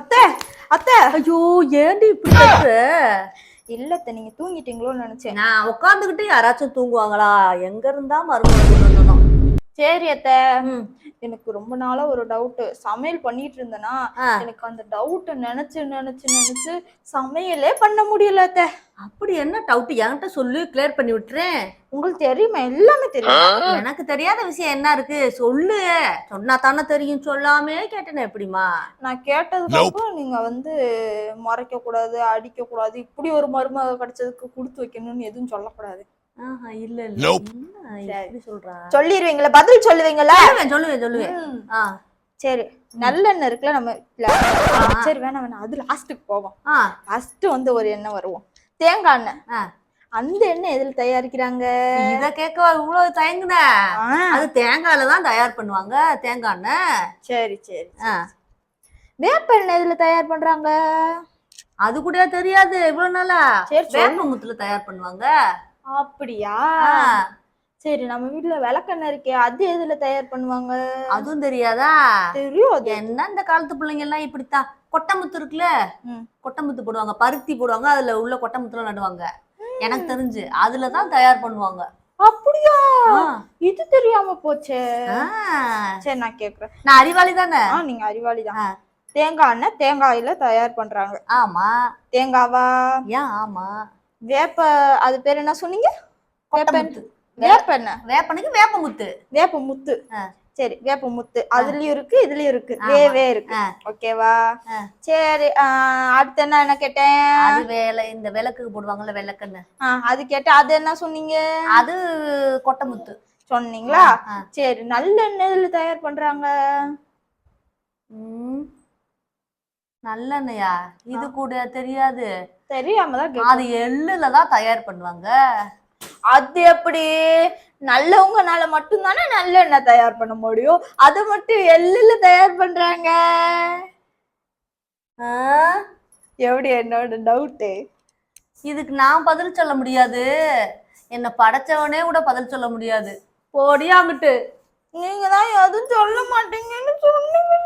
அத்தை அத்தை. ஐயோ ஏன்டி இப்படி கத்துற? இல்ல அத்தை நீங்க தூங்கிட்டீங்களோன்னு நினைச்சேன். நான் உட்காந்துக்கிட்டு யாராச்சும் தூங்குவாங்களா? எங்க இருந்தா வந்தோம் சரி அத்தை. எனக்கு ரொம்ப நாளா ஒரு டவுட் சமையல் பண்ணிட்டு இருந்தேனா. எனக்கு அந்த டவுட் நினைச்சு நினைச்சு நினைச்சு சமையலே பண்ண முடியல அத்தை. அப்படி என்ன டவுட் என்கிட்ட சொல்லு கிளியர் பண்ணி விட்டுறேன். உங்களுக்கு தெரியுமா? எல்லாமே தெரியும். எனக்கு தெரியாத விஷயம் என்ன இருக்கு? சொல்லு. சொன்னா தானே தெரியும். சொல்லாமே கேட்டேனே எப்படிமா நான் கேட்டதுக்கு அப்புறம் நீங்க வந்து மறைக்க கூடாது அடிக்க கூடாது இப்படி ஒரு மருமக கிடைச்சதுக்கு கொடுத்து வைக்கணும்னு எதுவும் சொல்லக்கூடாது. ஆஹா இல்ல இல்ல. என்ன இப்படி சொல்றா? சொல்லிடுவீங்களா பதில் சொல்லுவீங்களா? சொல்லுவேன் சொல்லுவேன். ஆ. சரி. நல்லெண்ணெய் இருக்குல்ல நம்ம. சரி வேணாம் வேணாம். அது லாஸ்ட்டுக்கு போவோம். ஃபர்ஸ்ட் வந்து ஒரு எண்ணெய் வருவோம். தேங்காய் எண்ணெய். ஆ. அந்த எண்ணெய் எதுல தயாரிக்கிறாங்க? இத கேட்க இவ்வளவு தயங்குன. அது தேங்காயில தான் தயார் பண்ணுவாங்க தேங்காய் எண்ணெய். சரி சரி ஆ. வேப்ப எண்ணெய் எதுல தயார் பண்றாங்க? அது கூட தெரியாது இவ்வளவு நாளா. சரி, சொல்லு. வேப்பமுத்துல தயார் பண்ணுவாங்க. அப்படியா? சரி நம்ம வீட்ல விளக்கெண்ணெய் இருக்கே அது எதுல தயார் பண்ணுவாங்க? அதுவும் தெரியாதா? தெரியும் அது. என்ன இந்த காலத்து பிள்ளைங்க எல்லாம் இப்படித்தான்? கொட்டமுத்து இருக்குல்ல. கொட்டமுத்து போடுவாங்க பருத்தி போடுவாங்க அதுல உள்ள கொட்டமுத்துலாம் நடுவாங்க. எனக்கு தெரிஞ்சு அதுலதான் தயார் பண்ணுவாங்க. அப்படியா. இது தெரியாம போச்சே. சரி நான் கேக்குறேன். நான் அறிவாளி தானே? நீங்க அறிவாளி. தான். தேங்காய் எண்ணெய் தேங்காயில தயார் பண்றாங்க. ஆமா. தேங்காவா? ஏன் ஆமா. வேப்ப அது பேர் என்ன சொன்னீங்க? கொட்டமுத்து. வேப்ப எண்ணெய். வேப்பனுக்கு வேப்பமுத்து வேப்ப முத்து. ஆ. சரி வேப்ப முத்து. அதுலயும் இருக்கு இதுலயும் இருக்கு. வேவே இருக்கு. ஓகேவா. சரி அடுத்து என்ன என்ன கேட்டேன்? அது வேலை இந்த விளக்குக்கு போடுவாங்கல்ல விளக்குன்னு அது கேட்டேன். அது என்ன சொன்னீங்க? அது கொட்டமுத்து சொன்னீங்களா? ஆ. சரி நல்லெண்ணெய் இதுல தயார் பண்றாங்க. நல்லெண்ணெயா இது கூட தெரியாது. தெரியாம தான். அது எள்ளுல தான் தயார் பண்ணுவாங்க. அது எப்படி? நல்லவங்கனால மட்டும்தானே நல்லெண்ணெய் தயார் பண்ண முடியும்? அதை மட்டும் எள்ளுல தயார் பண்றாங்க. ஆ? எப்படி என்னோட டவுட்டு இதுக்கு நான் பதில் சொல்ல முடியாது. என்னை படைச்சவனே கூட பதில் சொல்ல முடியாது. போடி அங்கிட்டு. நீங்க தான் எதுவும் சொல்ல மாட்டீங்கன்னு சொன்னீங்க